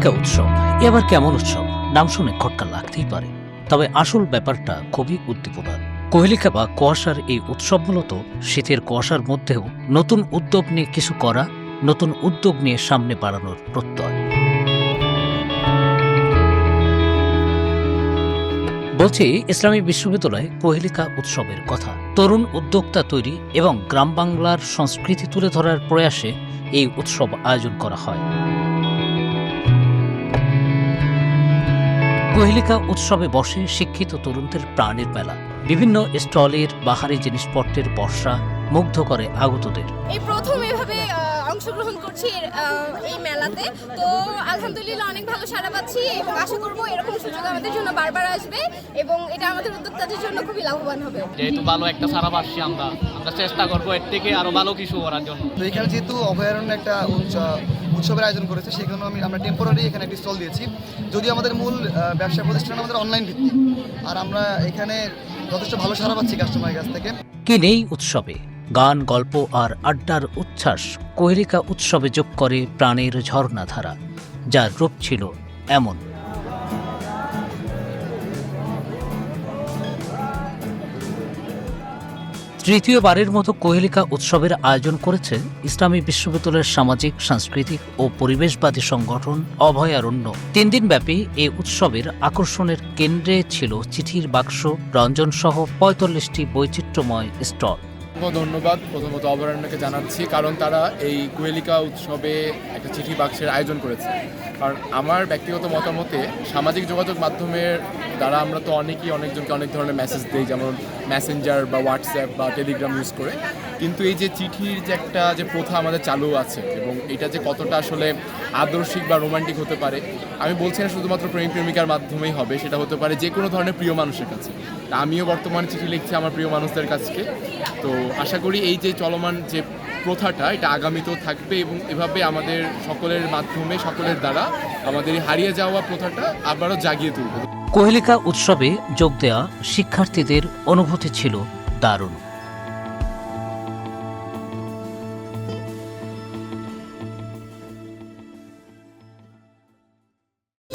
কোহেলিকা উৎসব। এ আবার কেমন উৎসব? নাম শুনে খটকা লাগতেই পারে। তবে আসল ব্যাপারটা খুবই উদ্দীপনার। কোহেলিকা বা কুয়াশার এই উৎসব মূলত শীতের কুয়াশার মধ্যেও নতুন উদ্যোগ নিয়ে কিছু করা, নতুন উদ্যোগ নিয়ে সামনে বাড়ানোর প্রত্যয়। বলছি, ইসলামী বিশ্ববিদ্যালয়ে কোহেলিকা উৎসবের কথা। তরুণ উদ্যোক্তা তৈরি এবং গ্রাম বাংলার সংস্কৃতি তুলে ধরার প্রয়াসে এই উৎসব আয়োজন করা হয়। কোহেলিকা উৎসবে বসে শিক্ষিত তরুণদের প্রাণের মেলা। বিভিন্ন স্টলের বাহারি জিনিসপত্রের বর্ষা মুগ্ধ করে আগতদের। এই প্রথম এভাবে অংশগ্রহণ করছি এই মেলাতে। তো আলহামদুলিল্লাহ অনেক ভালো সাড়া পাচ্ছি এবং আশা করব এরকম আমাদের জন্য বারবার আসবে এবং এটা আমাদের উদ্যোক্তাদের জন্য খুবই লাভবান হবে। যেহেতু ভালো একটা সারা পাচ্ছি আমরা আমরা চেষ্টা করব এর থেকে আরও ভালো কিছু করার জন্য। তো এখানে যেহেতু অভয়ারণ্য একটা উৎস- উৎসবের আয়োজন করেছে সেখানে আমি আমরা টেম্পোরারি এখানে একটি স্টল দিয়েছি। যদিও আমাদের মূল ব্যবসা প্রতিষ্ঠান আমাদের অনলাইন ভিত্তিক। আর আমরা এখানে যথেষ্ট ভালো সারা পাচ্ছি কাস্টমারের কাছ থেকে। কি নেই উৎসবে? গান গল্প আর আড্ডার উচ্ছ্বাস কোহেলিকা উৎসবে যোগ করে প্রাণের ঝর্ণাধারা যার রূপ ছিল এমন। তৃতীয়বারের মতো কোহেলিকা উৎসবের আয়োজন করেছে ইসলামী বিশ্ববিদ্যালয়ের সামাজিক, সাংস্কৃতিক ও পরিবেশবাদী সংগঠন অভয়ারণ্য। তিন দিনব্যাপী এ উৎসবের আকর্ষণের কেন্দ্রে ছিল চিঠির বাক্স, রঞ্জনসহ পঁয়তাল্লিশটি বৈচিত্র্যময় স্টল। অসংখ্য ধন্যবাদ। প্রথমত অভয়ারণ্যকে জানাচ্ছি, কারণ তারা এই কুয়েলিকা উৎসবে একটা চিঠি বাক্সের আয়োজন করেছে। কারণ আমার ব্যক্তিগত মতামতে সামাজিক যোগাযোগ মাধ্যমের দ্বারা আমরা তো অনেকেই অনেকজনকে অনেক ধরনের মেসেজ দিই, যেমন মেসেঞ্জার বা হোয়াটসঅ্যাপ বা টেলিগ্রাম ইউজ করে। কিন্তু এই যে চিঠির যে একটা যে প্রথা আমাদের চালু আছে এবং এটা যে কতটা আসলে আদর্শিক বা রোমান্টিক হতে পারে, আমি বলছি না শুধুমাত্র প্রেমিক প্রেমিকার মাধ্যমেই হবে, সেটা হতে পারে যে কোনো ধরনের প্রিয় মানুষের কাছে। আমিও বর্তমানে চিঠি লিখছি আমার প্রিয় মানুষদের কাছকে। তো আশা করি এই যে চলমান যে প্রথাটা, এটা আগামীতেও থাকবে এবং এভাবে আমাদের সকলের মাধ্যমে, সকলের দ্বারা আমাদের হারিয়ে যাওয়া প্রথাটা আবারও জাগিয়ে তুলবে। কোহলিকা উৎসবে যোগ দেওয়া শিক্ষার্থীদের অনুভূতি ছিল দারুণ।